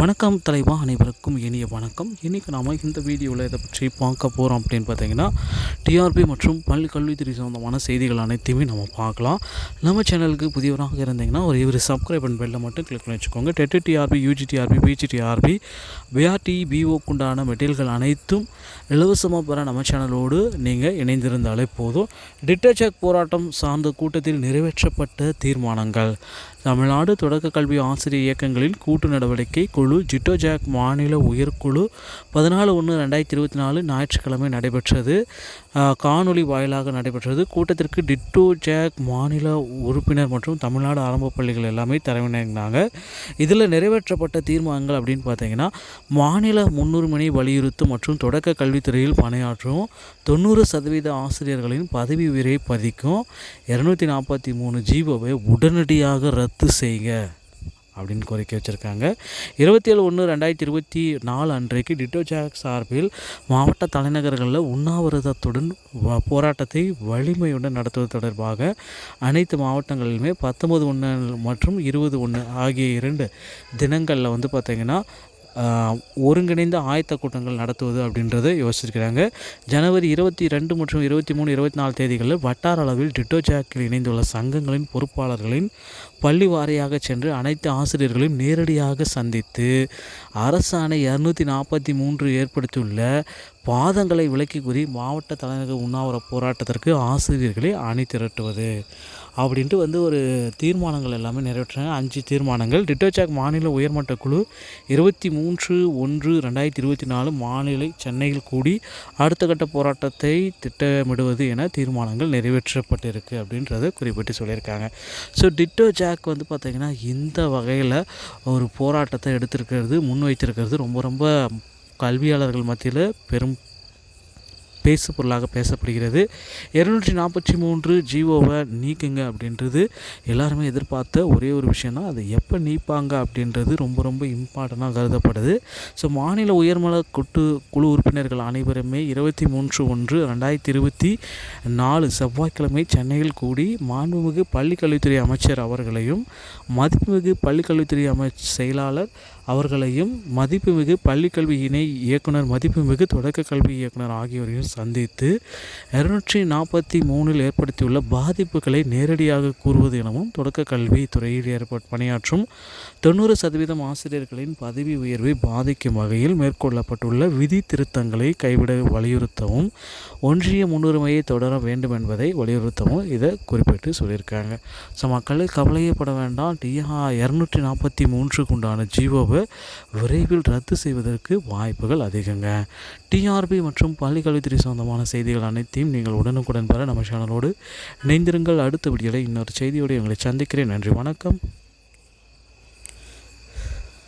வணக்கம் தலைவா அனைவருக்கும் இனிய வணக்கம். இன்றைக்கி நாம் இந்த வீடியோவில் இதை பற்றி பார்க்க போகிறோம் அப்படின்னு பார்த்தீங்கன்னா டிஆர்பி மற்றும் பள்ளி கல்வித்துறை சம்மந்தமான செய்திகள் அனைத்தையுமே நம்ம பார்க்கலாம். நம்ம சேனலுக்கு புதியவராக இருந்தீங்கன்னா ஒரு இவர் சப்ஸ்கிரைப் பண்ண பெல்லை மட்டும் கிளிக் பண்ணி வச்சுக்கோங்க. TET TRB UG TRB PG TRB PRT பிஓக்குண்டான மெட்டீரியல்கள் அனைத்தும் இலவசமாக பெற நம்ம சேனலோடு நீங்கள் இணைந்திருந்தாலே போதும். டிட்டர்ஜெக் போராட்டம் சார்ந்த கூட்டத்தில் நிறைவேற்றப்பட்ட தீர்மானங்கள். தமிழ்நாடு தொடக்க கல்வி ஆசிரியர் இயக்கங்களில் கூட்டு நடவடிக்கை குழு ஜிட்டோஜாக் மாநில உயர்குழு பதினாலு ஒன்று ரெண்டாயிரத்தி இருபத்தி நாலு ஞாயிற்றுக்கிழமை நடைபெற்றது. காணொலி காணொளி வாயிலாக நடைபெற்றது. கூட்டத்திற்கு டிட்டோ ஜாக் மாநில உறுப்பினர் மற்றும் தமிழ்நாடு ஆரம்ப பள்ளிகள் எல்லாமே தலைவனாங்க இதில் நிறைவேற்றப்பட்ட தீர்மானங்கள் அப்படின்னு பார்த்தீங்கன்னா மாநில முன்னுரிமையை வலியுறுத்தும் மற்றும் தொடக்க கல்வித்துறையில் பணியாற்றும் தொண்ணூறு சதவீத ஆசிரியர்களின் பதவி உயரை பதிக்கும் இரநூத்தி நாற்பத்தி மூணு ஜீவோவை உடனடியாக ரத்து செய்க. அப்படின்னு கோரிக்கை வச்சுருக்காங்க. இருபத்தி ஏழு ஒன்று ரெண்டாயிரத்தி இருபத்தி நாலு அன்றைக்கு டிட்டோஜாக் சார்பில் மாவட்ட தலைநகர்களில் உண்ணாவிரதத்துடன் வ- போராட்டத்தை வலிமையுடன் நடத்துவது தொடர்பாக அனைத்து மாவட்டங்களிலுமே பத்தொம்பது ஒன்று மற்றும் இருபது ஒன்று ஆகிய இரண்டு தினங்களில் வந்து பார்த்திங்கன்னா ஒருங்கிணைந்த ஆயத்த கூட்டங்கள் நடத்துவது அப்படின்றத யோசிச்சிருக்கிறாங்க. ஜனவரி இருபத்தி ரெண்டு மற்றும் இருபத்தி மூணு இருபத்தி நாலு தேதிகளில் வட்டார அளவில் டிட்டோஜாக்கில் இணைந்துள்ள சங்கங்களின் பொறுப்பாளர்களின் பள்ளி வாரியாக சென்று அனைத்து ஆசிரியர்களையும் நேரடியாக சந்தித்து அரசாணை இரநூத்தி நாற்பத்தி மூன்று ஏற்படுத்தியுள்ள பாதங்களை விலக்கி கூறி மாவட்ட தலைநகர் உண்ணாவிர போராட்டத்திற்கு ஆசிரியர்களை அணி திரட்டுவது அப்படின்ட்டு வந்து ஒரு தீர்மானங்கள் எல்லாமே நிறைவேற்றினாங்க. அஞ்சு தீர்மானங்கள். டிட்டோசாக் மாநில உயர்மட்ட குழு இருபத்தி மூன்று ஒன்று ரெண்டாயிரத்தி இருபத்தி நாலு மாநில சென்னையில் கூடி அடுத்த கட்ட போராட்டத்தை திட்டமிடுவது என தீர்மானங்கள் நிறைவேற்றப்பட்டிருக்கு அப்படின்றத குறிப்பிட்டு சொல்லியிருக்காங்க. ஸோ டிட்டோ ஜாக் வந்து பார்த்திங்கன்னா இந்த வகையில் ஒரு போராட்டத்தை எடுத்திருக்கிறது முன் வைத்திருக்கிறது ரொம்ப ரொம்ப கல்வியாளர்கள் மத்தியில் பெரும் பேசு பொருளாக பேசப்படுகிறது. இரநூற்றி நாற்பத்தி மூன்று ஜீவோவை நீக்குங்க அப்படின்றது எல்லாருமே எதிர்பார்த்த ஒரே ஒரு விஷயந்தான் அதை எப்போ நீப்பாங்க அப்படின்றது ரொம்ப ரொம்ப இம்பார்ட்டண்ட்டாக கருதப்படுது. ஸோ மாநில உயர்மல கொட்டு குழு உறுப்பினர்கள் அனைவருமே இருபத்தி மூன்று ஒன்று ரெண்டாயிரத்தி இருபத்தி நாலு செவ்வாய்க்கிழமை சென்னையில் கூடி மாண்புமிகு பள்ளிக்கல்வித்துறை அமைச்சர் அவர்களையும் மதிப்புமிகு பள்ளிக்கல்வித்துறை அமைச்சர் செயலாளர் அவர்களையும் மதிப்புமிகு பள்ளிக்கல்வி இணை இயக்குனர் மதிப்புமிகு தொடக்க கல்வி இயக்குனர் ஆகியோரையும் சந்தித்து இரநூற்றி நாற்பத்தி மூணில் ஏற்படுத்தியுள்ள பாதிப்புகளை நேரடியாக கூறுவது எனவும் தொடக்க கல்வி துறையில் ஏற்பட் பணியாற்றும் தொண்ணூறு சதவீதம் ஆசிரியர்களின் பதவி உயர்வை பாதிக்கும் வகையில் மேற்கொள்ளப்பட்டுள்ள விதி திருத்தங்களை கைவிட வலியுறுத்தவும் ஒன்றிய முன்னுரிமையை தொடர வேண்டும் என்பதை வலியுறுத்தவும் இதை குறிப்பிட்டு சொல்லியிருக்காங்க. ஸோ மக்கள் கவலையப்பட வேண்டாம். டிஆ இரநூற்றி நாற்பத்தி மூன்றுக்கு உண்டான ஜீவோவை விரைவில் ரத்து செய்வதற்கு வாய்ப்புகள் அதிகங்க. டிஆர்பி மற்றும் பள்ளிக்கல்வித்துறை சொந்தமான செய்திகள் அனைத்தையும் நீங்கள் உடனுக்குடன் பெற நம்ம சேனலோடு இணைந்திருங்கள். அடுத்த வீடியோவில் இன்னொரு செய்தியோடு உங்களை சந்திக்கிறேன். நன்றி வணக்கம்.